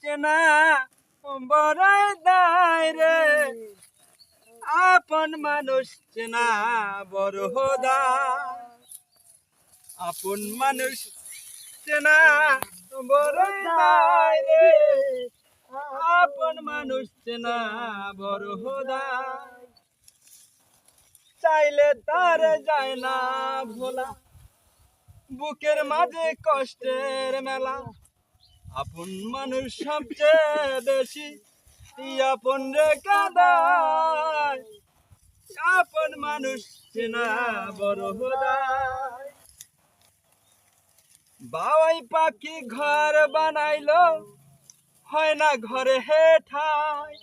চেনা বড়ই দায় রে। আপন মানুষ চেনা বড় দায় আপন মানুষ চেনা বড়ই দায় রে। আপন মানুষ চেনা বড় চাইলে তার যায় না ভোলা। বুকের মাঝে কষ্টের মেলা। আপন মানুষ সবচেয়ে বেশি আপন রে কাদায় আপন মানুষ চেনা বড় হোদায় বাবাই পাখি ঘর বানাইলো, হয় না ঘরে হেঠায়।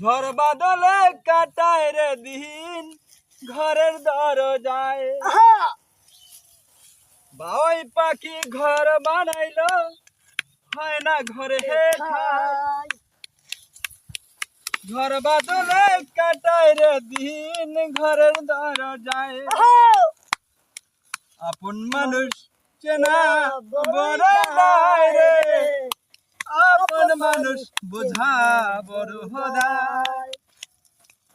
ঝড় বাদলে কাটায় রে দিন, ঘরের দরজায়। বাবাই পাখি ঘর বানাইল। হয় না ঘরে হেঠায় ঘর বাদলে কাটায় রে দিন ঘরের দরজায়। আপন মানুষ চেনা বড় নয় রে। আপন মানুষ বোঝা বড় হদায়।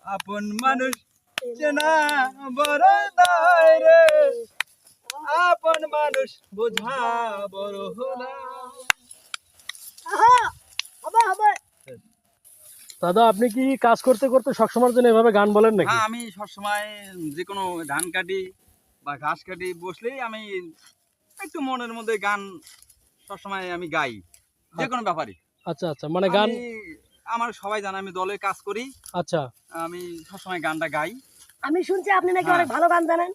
আপন মানুষ চেনা বড় নয় রে। আপন মানুষ বোঝা বড় হদায় দাদা আপনি কি কাজ করতে করতে সবসময়ের জন্য এভাবে গান বলেন নাকি? হ্যাঁ আমি সবসময় যে কোনো ধান কাটি বা ঘাস কাটি বসলেই আমি একটু মনের মধ্যে গান সবসময় আমি গাই যে কোনো ব্যাপারে আচ্ছা আচ্ছা মানে গান আমার সবাই জানে আমি দলে কাজ করি। আচ্ছা। আমি সবসময় গানটা গাই। আমি শুনছি আপনি নাকি হ্যাঁ। অনেক ভালো গান জানেন।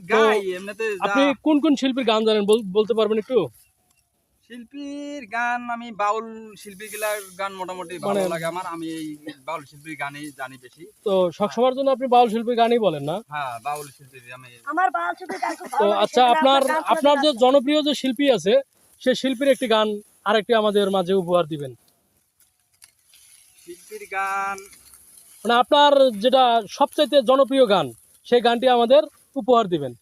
আপনি কোন কোন শিল্পীর গান জানেন? বলতে পারবেন একটু? শিল্পীর গান আমি বাউল শিল্পী গুলার গান মোটামুটি ভালো মানে- লাগে আমার। আমি এই বাউল শিল্পীর গানই জানি বেশি। তো সবসময়ের জন্য আপনি বাউল শিল্পীর গানই বলেন না? হ্যাঁ বাউল শিল্পীর আমি আমার শুধু গান তো আচ্ছা আপনার আপনার যে জনপ্রিয় যে শিল্পী আছে সে শিল্পীর একটি গান আরেকটি আমাদের মাঝে উপহার দিবেন। শিল্পীর গান মানে আপনার যেটা সবচাইতে জনপ্রিয় গান সেই গানটি আমাদের উপহার দিবেন?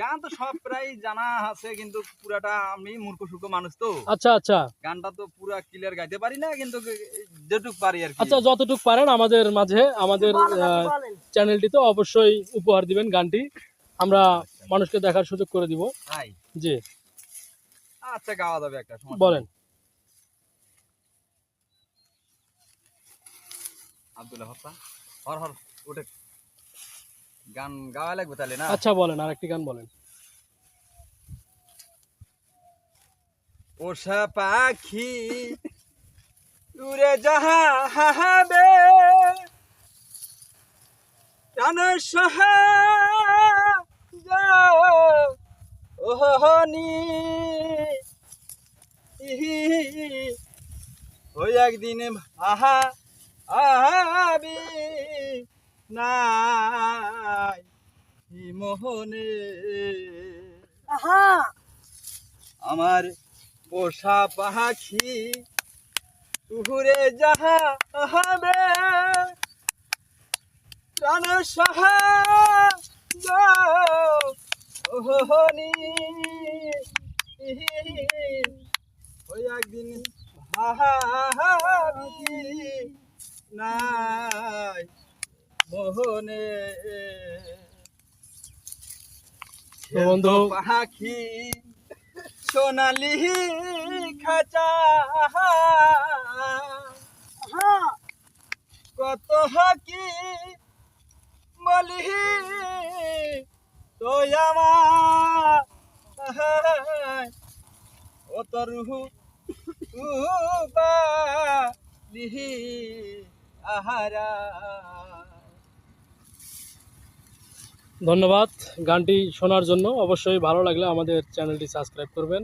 গান তো সব প্রায় জানা আছে কিন্তু পুরাটা আমি মূর্খ সূর্খ মানুষ তো। আচ্ছা আচ্ছা। গানটা তো পুরা ক্লিয়ার গাইতে পারি না কিন্তু যেটুক পারি আর কি। আচ্ছা যতটুকু পারেন আমাদের মাঝে আমাদের বলেন। চ্যানেলটিতে অবশ্যই উপহার দিবেন গানটি। আমরা মানুষকে দেখার সুযোগ করে দিব। তাই? জি। আচ্ছা গাওয়া যাবে একটা সমস্যা বলেন। নেই। আব্দুল্লাহ হর হর ওঠে গান গাওয়া লাগবে তাহলে না? আচ্ছা বলেন আরেকটি গান বলেন। পোষা পাখি উড়ে যাহা হাহাবে প্রাণ সহা ওহনি ওই একদিন আহা আহাবি নাই মোহনে। আহা, আমার পোষা পাখি উহুরে যাহা হবে। প্রাণ সাহা ওহনি ওই একদিন হাহাবি নাই মোহনে। বন্ধু। পাখি সোনালি খাঁচা কত হাকি বলি তো আমার ও তরু লিহি আহারা ধন্যবাদ। গানটি শোনার জন্য অবশ্যই ভালো লাগলে আমাদের চ্যানেলটি সাবস্ক্রাইব করবেন।